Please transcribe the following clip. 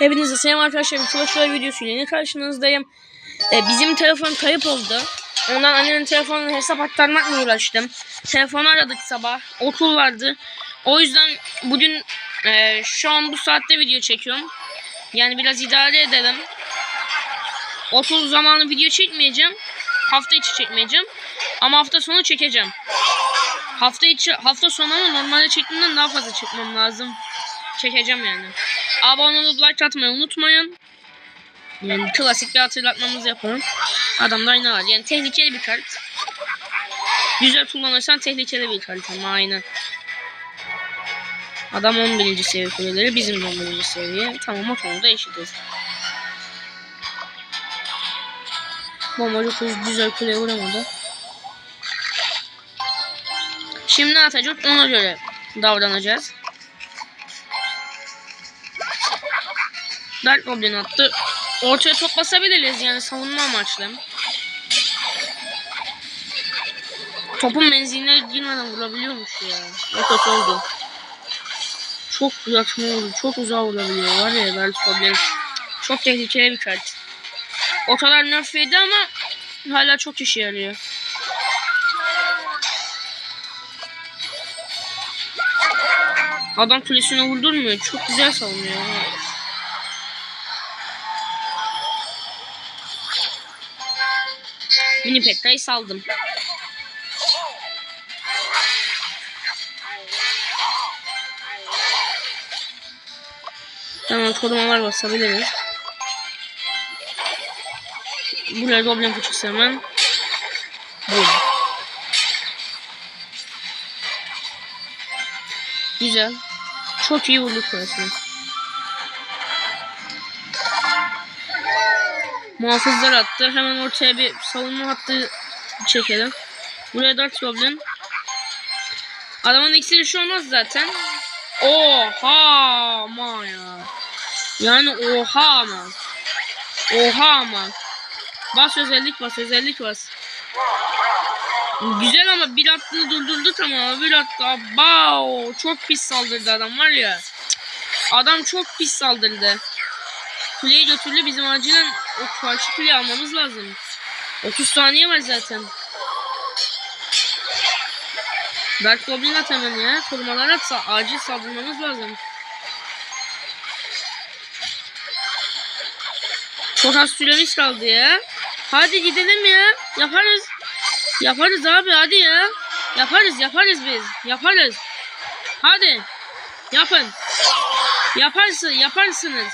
Hepinize selam arkadaşlar. Bir Royale videosuyla yine karşınızdayım. Ee, bizim telefon kayıp oldu. Ondan annemin telefonuna hesap aktarmakla uğraştım. Telefonu aradık sabah. Okul vardı. O yüzden bugün e, şu an bu saatte video çekiyorum. Yani biraz idare edelim. Okul zamanı video çekmeyeceğim. Hafta içi çekmeyeceğim. Ama hafta sonu çekeceğim. Hafta içi hafta sonu ama normalde çektiğimden daha fazla çekmem lazım. Çekeceğim yani. Abone olup like atmayı unutmayın. Yani klasik bir hatırlatmamızı yapalım. Adamda aynı var. Yani tehlikeli bir kart. Güzel kullanırsan tehlikeli bir kart ama aynı. Adam 11. seviye kuleleri bizim de 11. seviye. Tamam o konuda eşitiz. Bombacı kız güzel kuleye vuramadı. Şimdi atacak ona göre davranacağız. Dark Goblin attı. Ortaya top basabiliriz yani savunma amaçlı. Topun menziline girmeden vurabiliyormuş ya. Ne kötü oldu. Çok yakın oldu. Çok uzağa vurabiliyor. Var ya Dark Goblin. Çok tehlikeli bir kart. O kadar nerf yedi ama hala çok işe yarıyor. Adam kulesine vurdurmuyor. Çok güzel savunuyor. Mini Pekka'yı saldım. Tamam korumalar basabiliriz. Buraya goblin fıçısı hemen. Boom. Güzel. Çok iyi vurduk burasını. Muhafızlar attı. Hemen ortaya bir savunma hattı çekelim. Buraya dört goblin. Adamın iksiri şu olmaz zaten. Oha ama ya. Yani oha ama. Oha ama. Bas özellik bas özellik bas. Güzel ama bir attığını durdurduk ama bir attı. Bao çok pis saldırdı adam var ya. Adam çok pis saldırdı. Kuleye götürdü bizim acilen o karşı kuleyi almamız lazım. 30 saniye var zaten. Dark Goblin at hemen ya. Korumalar atsa acil saldırmamız lazım. Çok az süremiz kaldı ya. Hadi gidelim ya. Yaparız. Yaparız abi hadi ya. Yaparız yaparız biz. Yaparız. Hadi. Yapın. Yaparsın yaparsınız.